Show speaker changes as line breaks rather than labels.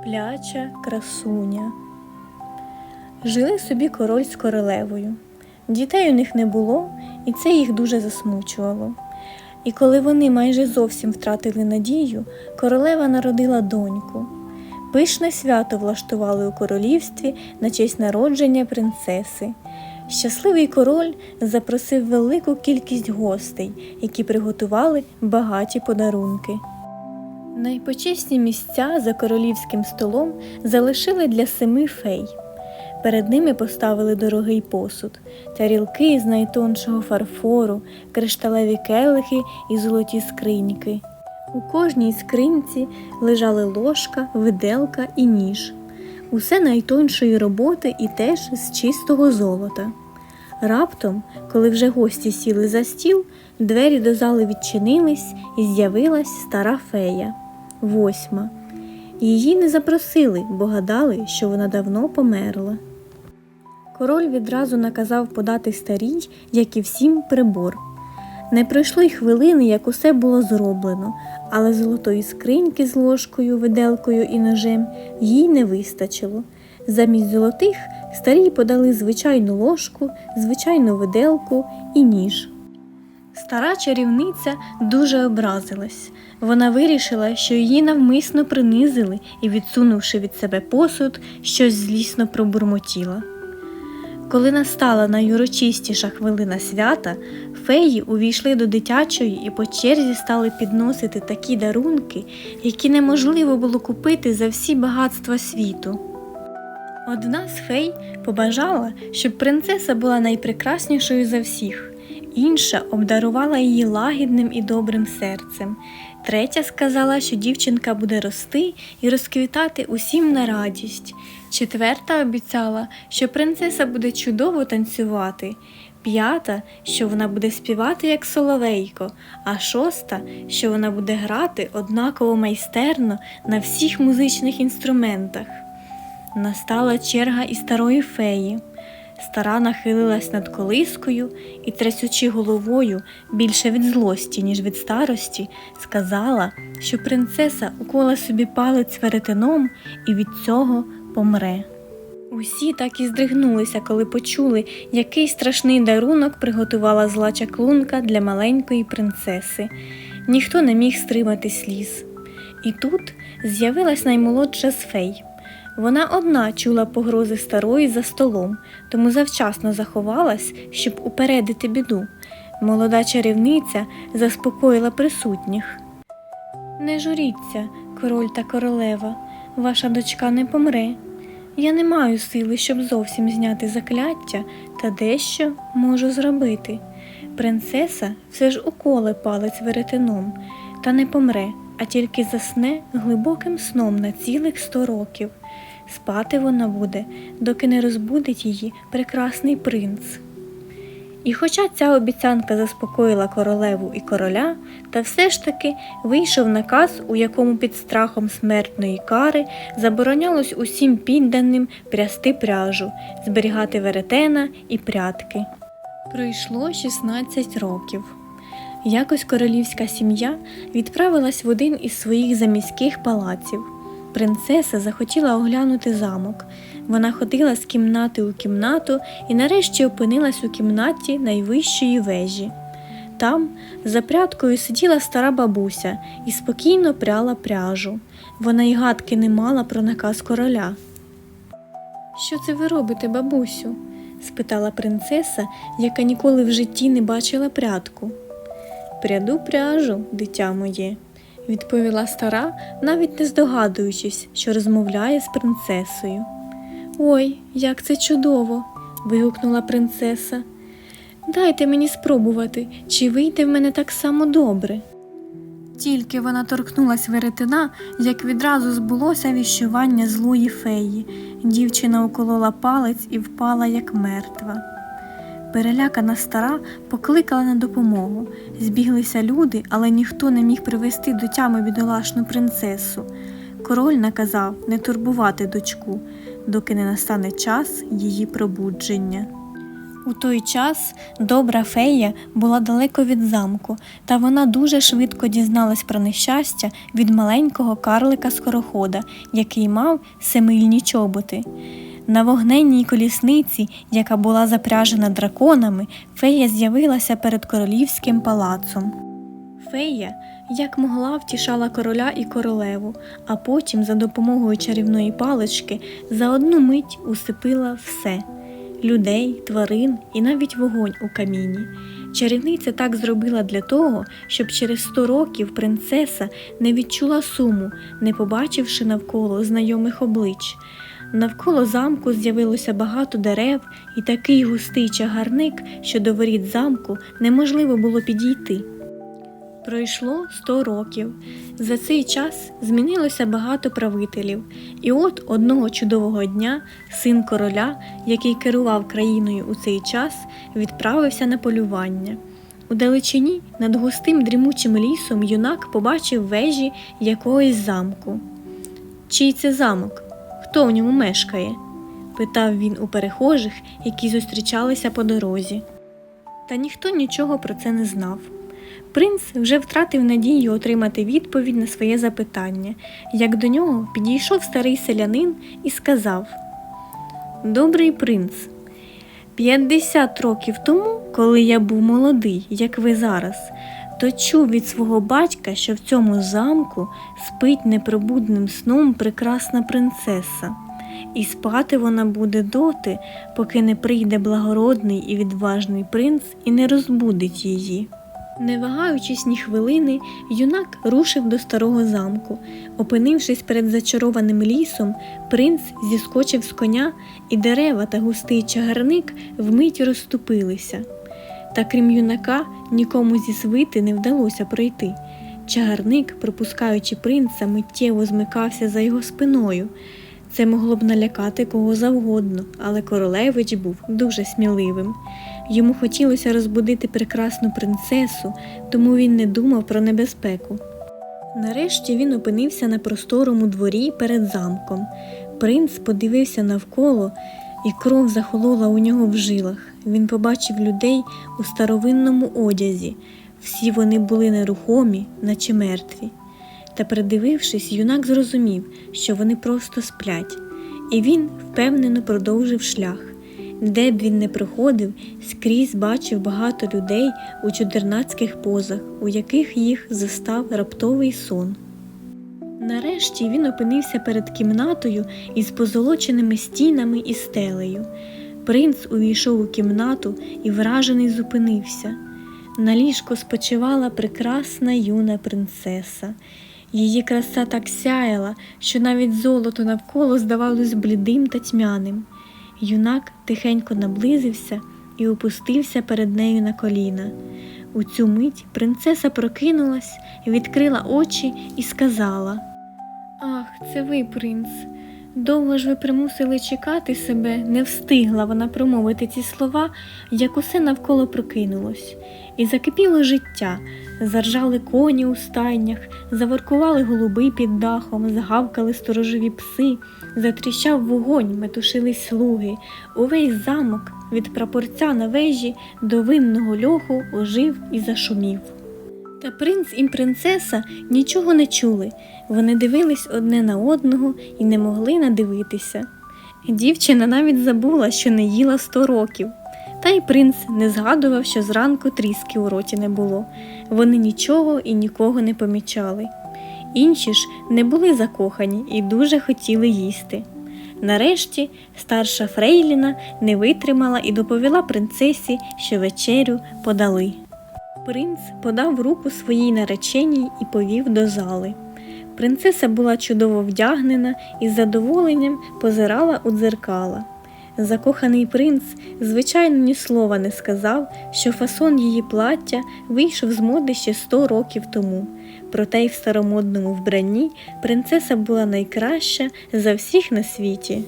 Спляча красуня. Жили собі король з королевою. Дітей у них не було, і це їх дуже засмучувало. І коли вони майже зовсім втратили надію, королева народила доньку. Пишне свято влаштували у королівстві на честь народження принцеси. Щасливий король запросив велику кількість гостей, які приготували багаті подарунки. Найпочесні місця за королівським столом залишили для семи фей. Перед ними поставили дорогий посуд, тарілки з найтоншого фарфору, кришталеві келихи і золоті скриньки. У кожній скринці лежали ложка, виделка і ніж. Усе найтоншої роботи і теж з чистого золота. Раптом, коли вже гості сіли за стіл, двері до зали відчинились і з'явилась стара фея. Восьма. Її не запросили, бо гадали, що вона давно померла. Король відразу наказав подати старій, як і всім, прибор. Не пройшло й хвилини, як усе було зроблено, але золотої скриньки з ложкою, виделкою і ножем їй не вистачило. Замість золотих старій подали звичайну ложку, звичайну виделку і ніж. Стара чарівниця дуже образилась. Вона вирішила, що її навмисно принизили і, відсунувши від себе посуд, щось злісно пробурмотіла. Коли настала найурочистіша хвилина свята, феї увійшли до дитячої і по черзі стали підносити такі дарунки, які неможливо було купити за всі багатства світу. Одна з фей побажала, щоб принцеса була найпрекраснішою за всіх, інша обдарувала її лагідним і добрим серцем. Третя сказала, що дівчинка буде рости і розквітати усім на радість. Четверта обіцяла, що принцеса буде чудово танцювати. П'ята, що вона буде співати як соловейко, а шоста, що вона буде грати однаково майстерно на всіх музичних інструментах. Настала черга і старої феї. Стара нахилилась над колискою і, трясучи головою більше від злості, ніж від старості, сказала, що принцеса укола собі палець веретеном і від цього помре. Усі так і здригнулися, коли почули, який страшний дарунок приготувала зла чаклунка для маленької принцеси. Ніхто не міг стримати сліз. І тут з'явилась наймолодша з фей. Вона одна чула погрози старої за столом, тому завчасно заховалась, щоб упередити біду. Молода чарівниця заспокоїла присутніх. Не журіться, король та королева, ваша дочка не помре. Я не маю сили, щоб зовсім зняти закляття, та дещо можу зробити. Принцеса все ж уколе палець веретеном, та не помре, а тільки засне глибоким сном на цілих сто років. Спати вона буде, доки не розбудить її прекрасний принц. І хоча ця обіцянка заспокоїла королеву і короля, та все ж таки вийшов наказ, у якому під страхом смертної кари заборонялось усім підданим прясти пряжу, зберігати веретена і прядки. Пройшло 16 років. Якось королівська сім'я відправилась в один із своїх заміських палаців. Принцеса захотіла оглянути замок. Вона ходила з кімнати у кімнату і нарешті опинилась у кімнаті найвищої вежі. Там за прядкою сиділа стара бабуся і спокійно пряла пряжу. Вона й гадки не мала про наказ короля. Що це ви робите, бабусю? спитала принцеса, яка ніколи в житті не бачила прядку. Пряду пряжу, дитя моє, відповіла стара, навіть не здогадуючись, що розмовляє з принцесою. Ой, як це чудово. вигукнула принцеса. Дайте мені спробувати, чи вийде в мене так само добре. Тільки вона торкнулась веретена, як відразу збулося віщування злої феї. Дівчина уколола палець і впала, як мертва. Перелякана стара покликала на допомогу. Збіглися люди, але ніхто не міг привести до тями бідолашну принцесу. Король наказав не турбувати дочку, доки не настане час її пробудження. У той час добра фея була далеко від замку, та вона дуже швидко дізналась про нещастя від маленького карлика скорохода, який мав семильні чоботи. На вогненній колісниці, яка була запряжена драконами, фея з'явилася перед королівським палацом. Фея, як могла, втішала короля і королеву, а потім за допомогою чарівної палички за одну мить усипила все людей, тварин і навіть вогонь у каміні. Чарівниця так зробила для того, щоб через сто років принцеса не відчула суму, не побачивши навколо знайомих облич. Навколо замку з'явилося багато дерев і такий густий чагарник, що до воріт замку неможливо було підійти. Пройшло сто років. За цей час змінилося багато правителів, і от одного чудового дня син короля, який керував країною у цей час, відправився на полювання. У далечині над густим дрімучим лісом юнак побачив вежі якогось замку. Чий це замок? Хто в ньому мешкає? питав він у перехожих, які зустрічалися по дорозі. Та ніхто нічого про це не знав. Принц вже втратив надію отримати відповідь на своє запитання, як до нього підійшов старий селянин і сказав: Добрий принц, 50 років тому, коли я був молодий, як ви зараз, то чув від свого батька, що в цьому замку спить непробудним сном прекрасна принцеса, і спати вона буде доти, поки не прийде благородний і відважний принц і не розбудить її. Не вагаючись ні хвилини, юнак рушив до старого замку. Опинившись перед зачарованим лісом, принц зіскочив з коня, і дерева та густий чагарник вмить розступилися. Та крім юнака, нікому зі свити не вдалося пройти. Чагарник, пропускаючи принца, миттєво змикався за його спиною. Це могло б налякати кого завгодно, але королевич був дуже сміливим. Йому хотілося розбудити прекрасну принцесу, тому він не думав про небезпеку. Нарешті він опинився на просторому дворі перед замком. Принц подивився навколо, і кров захолола у нього в жилах. Він побачив людей у старовинному одязі. Всі вони були нерухомі, наче мертві. Та, придивившись, юнак зрозумів, що вони просто сплять, і він впевнено продовжив шлях. Де б він не проходив, скрізь бачив багато людей у чудернацьких позах, у яких їх застав раптовий сон. Нарешті він опинився перед кімнатою із позолоченими стінами і стелею. Принц увійшов у кімнату і вражений зупинився. На ліжку спочивала прекрасна юна принцеса. Її краса так сяяла, що навіть золото навколо здавалось блідим та тьмяним. Юнак тихенько наблизився і опустився перед нею на коліна. У цю мить принцеса прокинулась, відкрила очі і сказала Ах, це ви, принц. Довго ж ви примусили чекати себе, не встигла вона промовити ці слова, як усе навколо прокинулось, і закипіло життя, заржали коні у стайнях, заворкували голуби під дахом, загавкали сторожові пси, затріщав вогонь, метушились слуги. Увесь замок від прапорця на вежі до винного льоху ожив і зашумів. Та принц і принцеса нічого не чули. Вони дивились одне на одного і не могли надивитися. Дівчина навіть забула, що не їла сто років. Та й принц не згадував, що зранку тріски у роті не було. Вони нічого і нікого не помічали. Інші ж не були закохані і дуже хотіли їсти. Нарешті старша Фрейліна не витримала і доповіла принцесі, що вечерю подали. Принц подав руку своїй нареченій і повів до зали. Принцеса була чудово вдягнена і з задоволенням позирала у дзеркала. Закоханий принц, звичайно, ні слова не сказав, що фасон її плаття вийшов з моди ще сто років тому. Проте й в старомодному вбранні принцеса була найкраща за всіх на світі.